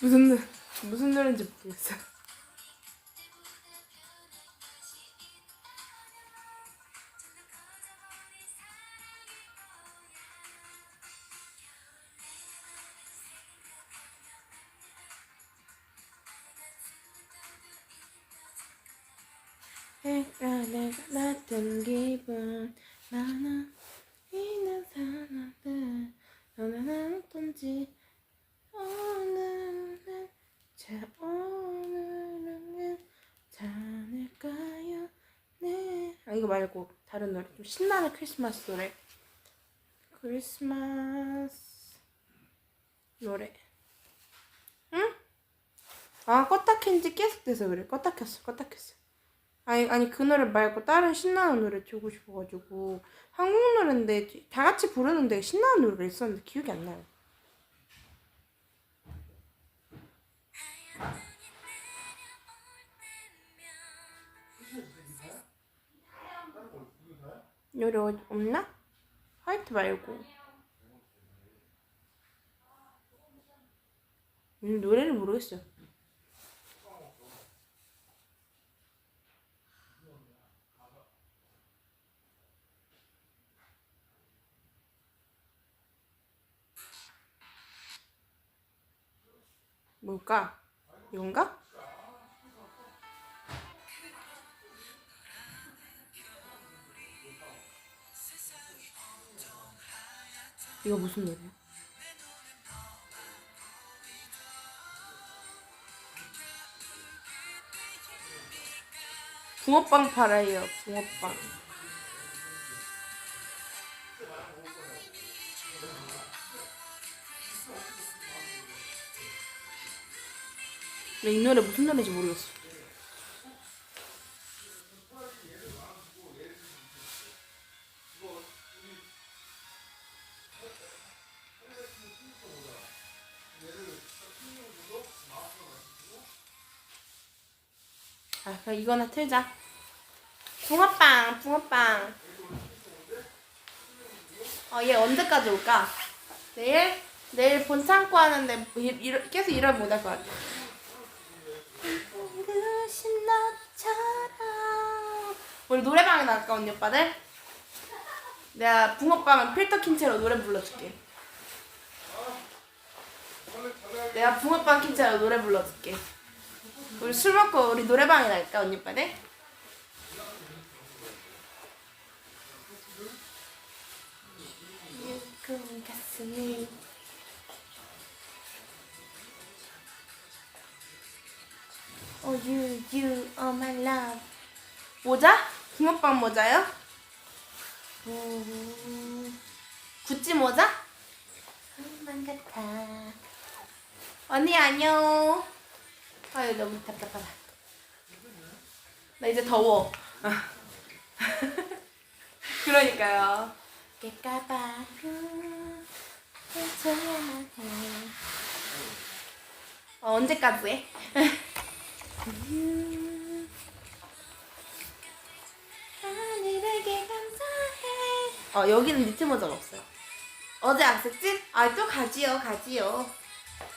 무슨 노 무슨 노래인지 모르겠어. 내가 났던 기분 나는 있는 사람들 너는 어떤지 오늘은 자 오늘은 괜찮을까요 네 아, 이거 말고 다른 노래. 좀 신나는 크리스마스 노래. 크리스마스 노래. 응? 아 껐다 켠지 계속 돼서 그래. 껐다 켰어 껐다 켰어. 아니 아니 그 노래 말고 다른 신나는 노래 주고 싶어가지고. 한국 노래인데 다 같이 부르는데 신나는 노래가 있었는데 기억이 안 나요. 노래 어디 없나? 화이트 말고. 음, 노래를 모르겠어요. 뭘까? 이건가? 이거 무슨 노래야? 붕어빵 팔아요, 붕어빵. 근데 이 노래 무슨 노래인지 모르겠어. 아, 그럼 이거나 틀자. 붕어빵, 붕어빵. 어, 얘 언제까지 올까? 내일? 내일 본창고 하는데 일, 일, 계속 일을 못할 것 같아. 그신 너처럼 우리 노래방에 나갈까 언니 오빠들? 내가 붕어빵은 필터 킨 채로 노래 불러줄게 내가 붕어빵 킨 채로 노래 불러줄게 우리 술 먹고 우리 노래방에 나갈까 언니 오빠들? 유금 가슴이 Oh you you my love 모자? 붕어빵 모자요? 음, 구찌 모자? 한만 같아 언니 안녕 아유 너무 답답하다 나 이제 더워 아. 그러니까요 깨까봐 해줘야만 해 어, 언제까지 해? 하늘에게 감사해. 어 여기는 니트 모자가 없어요. 어제 안 썼지? 아또 가지요 가지요.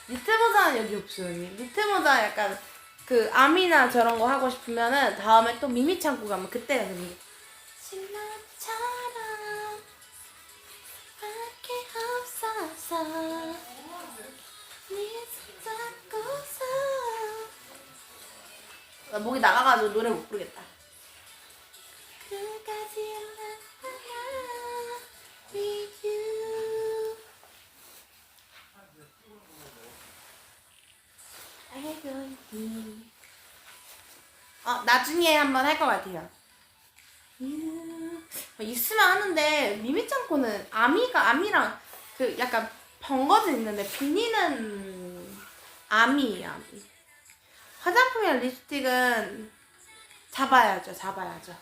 니트 모자는 여기 없어요. 언니. 니트 모자 약간 그 암이나 저런 거 하고 싶으면은 다음에 또 미미 창고 가면 그때 가서 미. 신나처럼 밖에 없어서 네 손 잡고서 나 목이 나가가지고 노래 못 부르겠다. 어 나중에 한번 할 것 같아요. 어, 있으면 하는데 미미짱코는 아미가 아미랑 그 약간 번거지 있는데 비니는 아미예요 아미. 화장품이랑 립스틱은 잡아야죠, 잡아야죠.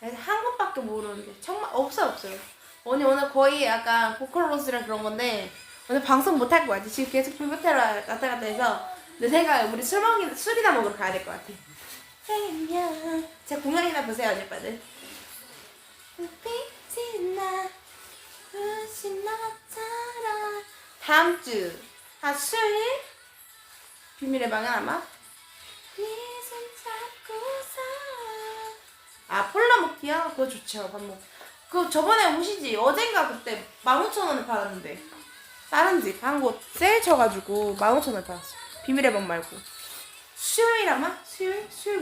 그래서 한 곳밖에 모르는데 정말 없어요, 없어요. 언니 오늘 거의 약간 보컬로스랑 그런 건데 오늘 방송 못할것 같아. 지금 계속 불부테러 왔다 갔다 해서 내 생각에 우리 술 먹이 술이나 먹으러 가야 될 것 같아. 생명. 제 공연이나 보세요, 언니 오빠들. 빛이 나, 부신 너처럼. 다음 주. 아 수요일? 비밀의 방은 아마? 네손 잡고서. 아 폴라 먹기야? 그거 좋죠 밥 먹. 그 저번에 오시지? 어젠가 그때 15,000원에 팔았는데. 다른 집. 한곳 세일 쳐가지고 15,000원에 팔았어 비밀의 방 말고. 수요일 아마? 수요일? 수요일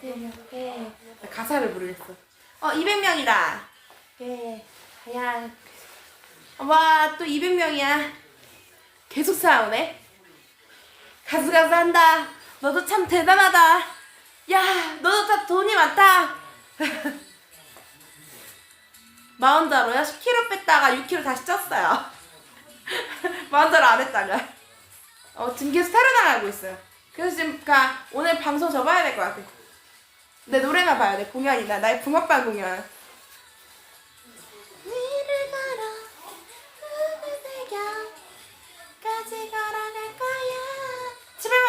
되려 해 가사를 모르겠어. 어 200명이다. 예 하얀 와또 200명이야. 계속 쌓아오네 가수가수 한다. 너도 참 대단하다. 야 너도 다 돈이 많다. 마흔자로요? 10kg 뺐다가 6kg 다시 쪘어요. 마흔자로 안 했다가 어 지금 계속 살아나가고 있어요. 그래서 지금 그니까 오늘 방송 접어야 될 것 같아. 내 노래나 봐야 돼. 공연이나. 나의 붕어빵 공연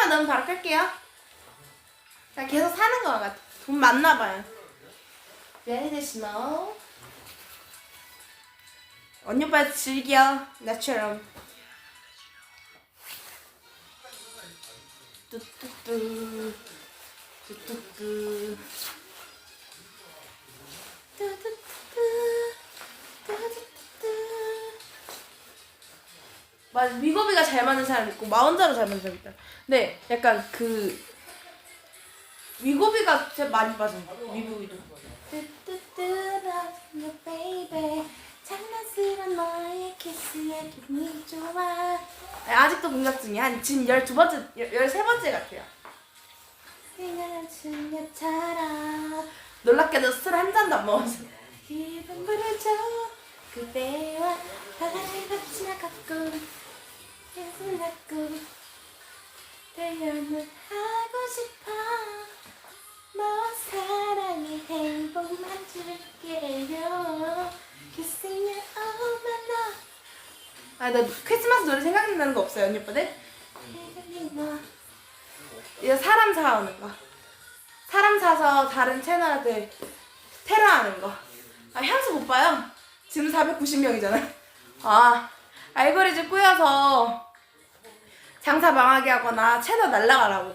700만 넣으면 바로 끌게요. 그냥 계속 사는 거 같아. 돈 많나 봐요. Smoke? 언니 오빠 즐겨. 나처럼. 뚜뚜뚜 뚜뚜뚜 뚜뚜뚜 맞아. 위고비가 잘 맞는 사람 있고 마흔자로 잘 맞는 사람 있다. 근데 약간 그 위고비가 진짜 많이 빠진 거 위고비도. 뚜뚜뚜 베이베 장난스런 너의 키스에 기분이 좋아. 아직도 공작 중이야. 한 지금 12번째 13번째 같아요. 생각한 춘녀처럼. 놀랍게도 술 한 잔도 안 먹었어 기분 부르죠. 그대와 바람이 같이 나갔고 계속 났고 태연을 하고 싶어. 너 사랑의 행복만 줄게요. Kissing you all my love. 아 나 크리스마스 노래 생각나는 거 없어요 언니 오빠들? 이거 사람 사오는 거. 사람 사서 다른 채널들 테러하는 거. 아, 향수 못 봐요? 지금 490명이잖아. 아 알고리즘 꾸여서 장사 망하게 하거나 채널 날라가라고.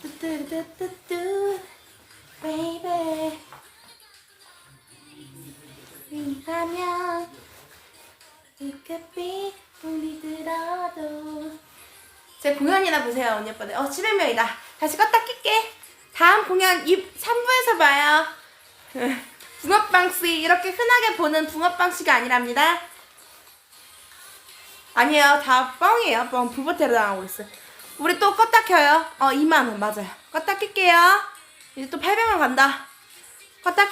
뚜뚜뚜뚜뚜 베이베 위하면 이급이 우리 들어도. 제 공연이나 보세요 언니 오빠들. 어 700명이다. 다시 껐다 낄게. 다음 공연 3부에서 봐요. 붕어빵씨 이렇게 흔하게 보는 붕어빵씨가 아니랍니다 아니에요. 다 뻥이에요. 뻥. 부부테러 당하고 있어요. 우리 또 껐다 켜요. 어 2만원. 맞아요. 껐다 낄게요. 이제 또 800원 간다. 껐다 낄